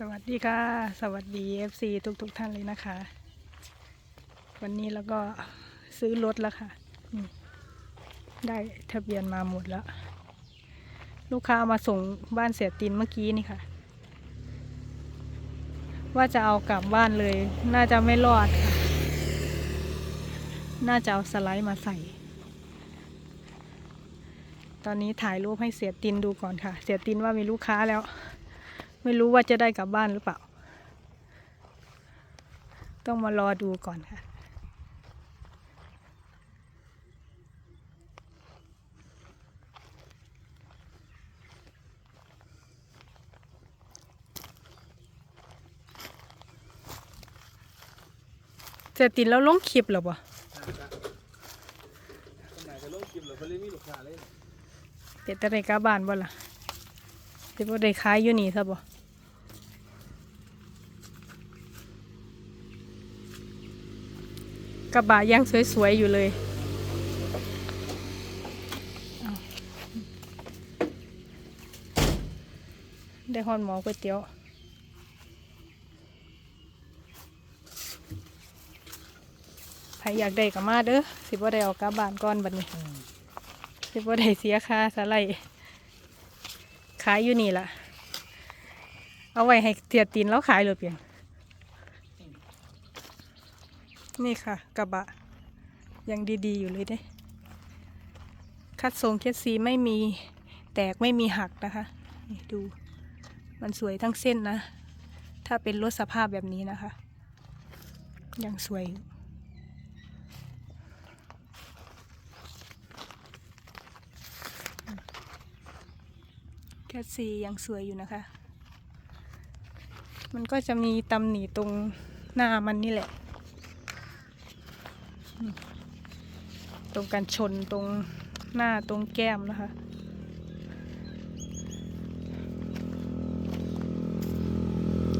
สวัสดีค่ะ สวัสดี FC ทุกทุกๆท่านเลยนะคะ วันนี้แล้วก็ซื้อรถแล้วค่ะ ได้ทะเบียนมาหมดแล้ว ลูกค้ามาส่งบ้านเสียตินเมื่อกี้นี่ค่ะ ว่าจะเอากลับบ้านเลย น่าจะไม่รอดค่ะ น่าจะเอาสไลด์มาใส่ ตอนนี้ถ่ายรูปให้เสียตินดูก่อนค่ะ เสียตินว่ามีลูกค้าแล้ว ไม่รู้ว่าจะได้กลับบ้านหรือเปล่า ต้องมารอดูก่อนค่ะเจะติดแล้วลงคลิปหรอปะคนไหนจะลงคลิปเหรอเขาเรียกมีลูกค้าเลยเป็ดตะไรกลับบ้านบ่ล่ะจะบ่ได้ขายอยู่นี่ซะบ่ กระบะยังสวยๆอยู่เลย ได้ฮอนหมอก๋วยเตี๋ยวใครอยากได้ก็มาเด้อสิบ่ได้เออกกลับบ้านก่อนบัดนี้ สิบ่ได้เสียค่าสไลด์ขายอยู่นี่ล่ะ เอาไว้ให้เสียตีนแล้วขายเลยเพียง นี่ค่ะ กระบะ ยังดีๆอยู่เลยเด้คัดทรงเคสซีไม่มีแตกไม่มีหักนะคะนี่ดูมันสวยทั้งเส้นนะ ถ้าเป็นรถสภาพแบบนี้นะคะ ยังสวย แคทซียังสวยอยู่นะคะ มันก็จะมีตำหนิตรงหน้ามันนี่แหละอืม ตรงกันชนตรงหน้าตรงแก้มนะคะ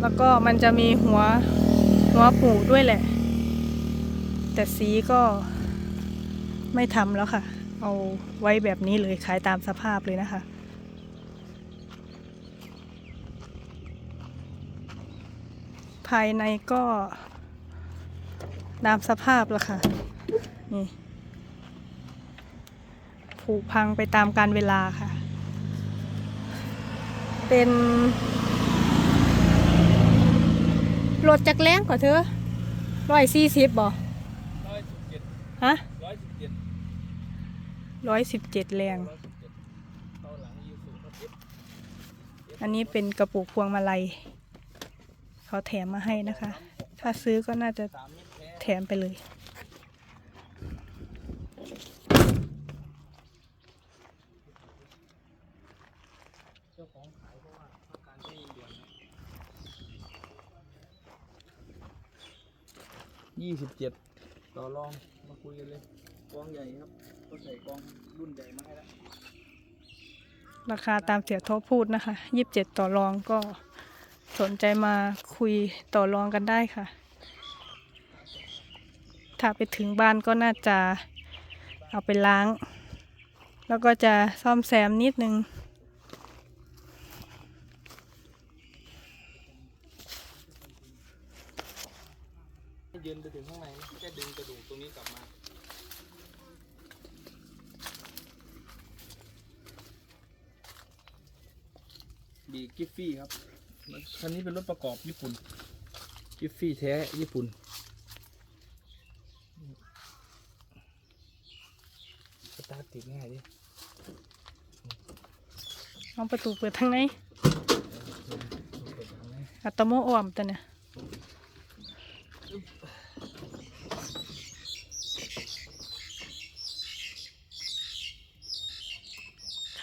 แล้วก็มันจะมีหัวหัวปูด้วยแหละ แต่สีก็ไม่ทำแล้วค่ะ เอาไว้แบบนี้เลยขายตามสภาพเลยนะคะภายในก็ตามสภาพแล้วค่ะ นี่ ผุพังไปตามการเวลาค่ะ เป็นรถจักรแรงกว่าเธอร้อยสี่สิบบ่ร้อยสิบเจ็ดฮะร้อยสิบเจ็ดร้อยสิบเจ็ดแรงร้อยสิบเจ็ดเข้าหลังยูสูครับเอฟอันนี้เป็นกระปุกพวงมาลัยเขาแถมมาให้นะคะ ถ้าซื้อก็น่าจะสามเมตรแท้แถมไปเลย เจ้าของขายเพราะว่าต้องการให้ด่วนยี่สิบเจ็ดต่อรองมาคุยกันเลยกองใหญ่ครับก็ใส่กองรุ่นใหญ่มาให้แล้วราคาตามเสียโทบพูดนะคะยี่สิบเจ็ดต่อรองก็สนใจมาคุยต่อรองกันได้ค่ะ ถ้าไปถึงบ้านก็น่าจะเอาไปล้าง แล้วก็จะซ่อมแซมนิดนึง ให้ยืนไปถึงข้างในแค่ดึงกระดูกตรงนี้กลับมา ดีกิฟฟี่ครับ คันนี้เป็นรถประกอบญี่ปุ่น กิฟฟี่แท้ญี่ปุ่น สตาร์ทติดง่ายดิเอาประตูเปิดทางไหนเปิดทางไหนอัตโมอ้อมตัวเนี่ย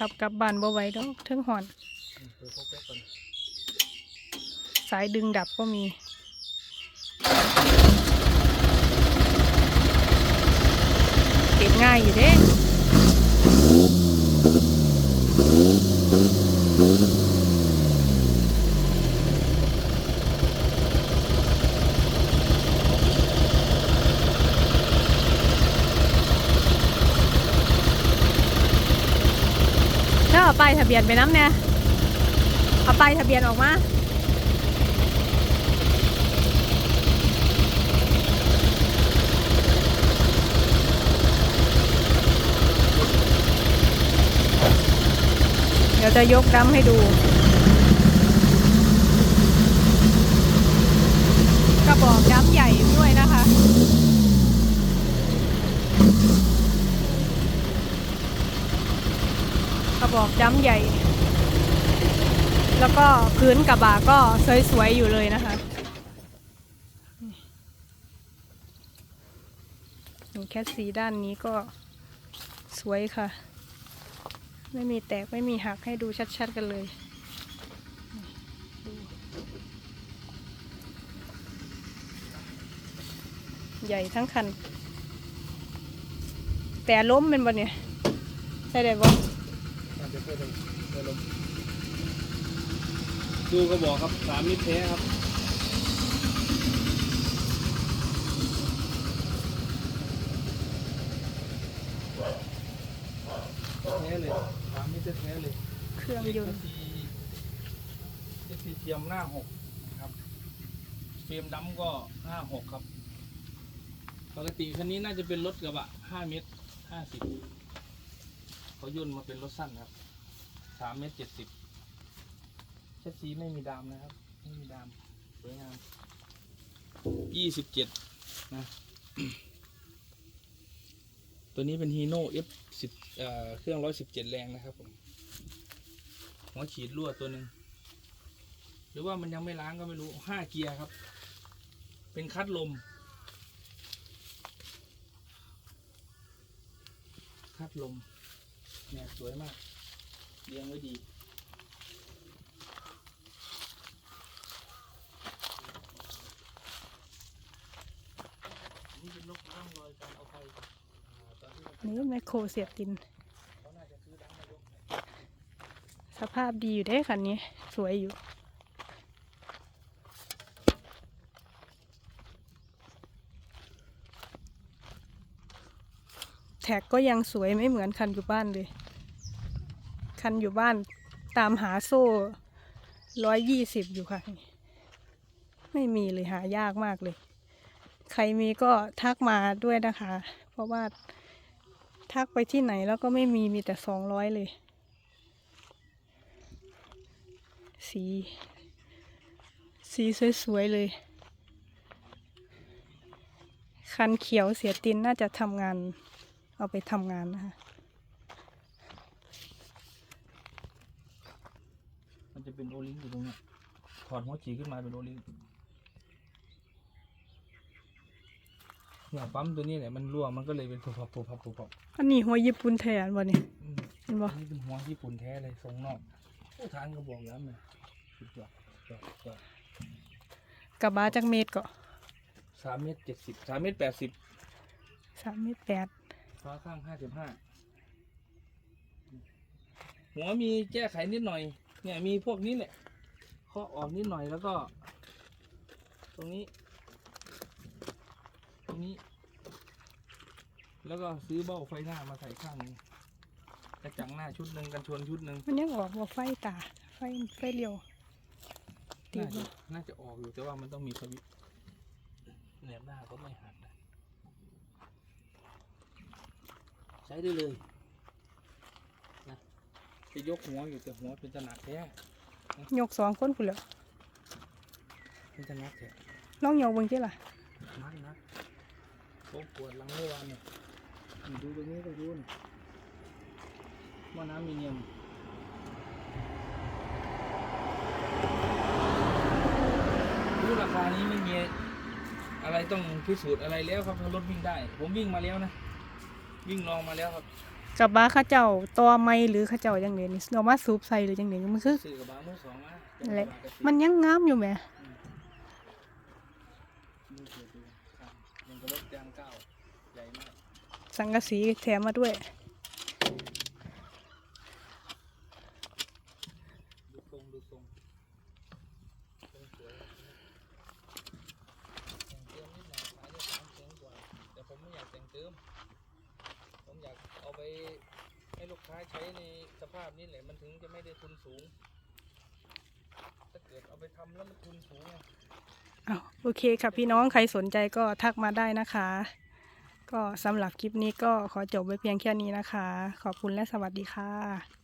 ขับกลับบ้านบ่ไหวดอกเทิงหอน สายดึงดับก็มีเก็บง่ายอยู่เด้ เอาป้ายทะเบียนไปน้ำเนี่ยเอาป้ายทะเบียนออกมาเดี๋ยวจะยกดัมให้ดู กระบอกดัมใหญ่ด้วยนะคะ กระบอกดัมใหญ่ แล้วก็พื้นกระบะก็สวยๆอยู่เลยนะคะมีแค่สีด้านนี้ก็สวยค่ะ ไม่มีแตกไม่มีหักให้ดูชัดๆกันเลยใหญ่ทั้งคัน แต่ล้มเป็นบ่เนี่ยใช่ได้บ่ อาจจะเพื่อเพื่อลมดูกระบอกครับสามมิตรแท้ครับแท้เลยสามมิตรแท้เลยเครื่องยนต์เอสซีเทียมหน้าหกนะครับเฟรมดำก็หน้าหกครับ ปกติคันนี้น่าจะเป็นรถกระบะห้าเมตรห้าสิบ เขาย่นมาเป็นรถสั้นครับสามเมตรเจ็ดสิบเชสซีไม่มีดามนะครับ ไม่มีดามสวยงามยี่สิบเจ็ดนะ ตัวนี้เป็นฮีโน่ F สิบเครื่องร้อยสิบเจ็ดแรงนะครับผมหัวฉีดรั่วตัวหนึ่งหรือว่ามันยังไม่ล้างก็ไม่รู้ห้าเกียร์ครับ เป็นคัดลม คัดลม เนี่ยสวยมากเรียงไว้ดีนี่เป็นลกร่องรอยการเอาไปอ่าตอนที่มันนี่แมคโครเสียบดิน สภาพดีอยู่ได้คันนี้ สวยอยู่แท็กก็ยังสวยไม่เหมือนคันอยู่บ้านเลย คันอยู่บ้านตามหาโซ่ร้อยยี่สิบอยู่ค่ะ ไม่มีเลยหายากมากเลย ใครมีก็ทักมาด้วยนะคะ เพราะว่าทักไปที่ไหนแล้วก็ไม่มีมีแต่สองร้อยเลย สี สีสวยๆเลย คันเขียวเสียตินน่าจะทำงาน เอาไปทำงานนะคะ มันจะเป็นโอลิงอยู่ตรงเนี้ยถอดหัวฉีดขึ้นมาเป็นโอลิงเนี่ยปั๊มตัวนี้แหละมันรั่วมันก็เลยเป็นผูพับผูพับผูพับอันนี้หัวญี่ปุ่นแทนบ่เนี่ยอืมเห็นบ่อันนี้เป็นหัวญี่ปุ่นแท้เลยทรงนอกโอ้ทานกระบอกย้ำเลยสุดยอดยอดยอดกับบาจากเมตรก็สามเมตรเจ็ดสิบสามเมตรแปดสิบสามเมตรแปดฟ้าข้างห้าสิบห้าหัวมีแก้ไขนิดหน่อย เนี่ยมีพวกนี้แหละเคาะออกนิดหน่อยแล้วก็ ตรงนี้ ตรงนี้ แล้วก็ซื้อเบ้าไฟหน้ามาใส่ข้างหนึงกระจังหน้าชุดหนึ่งกันชนชุดหนึ่งมันยังออกว่าไฟตา ไฟไฟเลี้ยวติน่าดจะบ่น่าจะออกอยู่แต่ว่ามันต้องมีสวิตช์แหนบหน้าก็ไม่หักนะ ใช้ได้เลยนะ จะยกหัวอยู่แต่หัวเป็นตะหนักแท้ยกสองคนพุ่นเหรอเป็นตะหนักแท้ลองยกเบิ่งติล่ะนักนะโอ้ปวดหลังเมื่อวานเนี่ยนี่ดูตรงนี้ก็ดูนี่หม้อน้ำมีเนียมรู้ราคานี้ไม่มีอะไรต้องพิสูจน์อะไรแล้วครับถ้ารถวิ่งได้ ผมวิ่งมาแล้วนะ วิ่งลองมาแล้วครับ กับบาข้าเจ้าตัวไม่หรือข้าเจ้าจังไดนี่เอามาสูบใส่หรือจังไดมันคือซื้อกับบามือสองมานั่นแหละมันยังงามอยู่แหมสังกะสีแถมมาด้วยแต่งเติมนิดหน่อยขายได้สามแสนกว่าแต่ผมไม่อยากแต่งเติมอยากเอาไป ให้ลูกค้าใช้ในสภาพนี้แหละมันถึงจะไม่ได้ทุนสูง ถ้าเกิดเอาไปทำแล้วมันทุนสูงไง อ้าวโอเคค่ะพี่น้องใครสนใจก็ทักมาได้นะคะ ก็สำหรับคลิปนี้ก็ขอจบไว้เพียงแค่นี้นะคะ ขอบคุณและสวัสดีค่ะ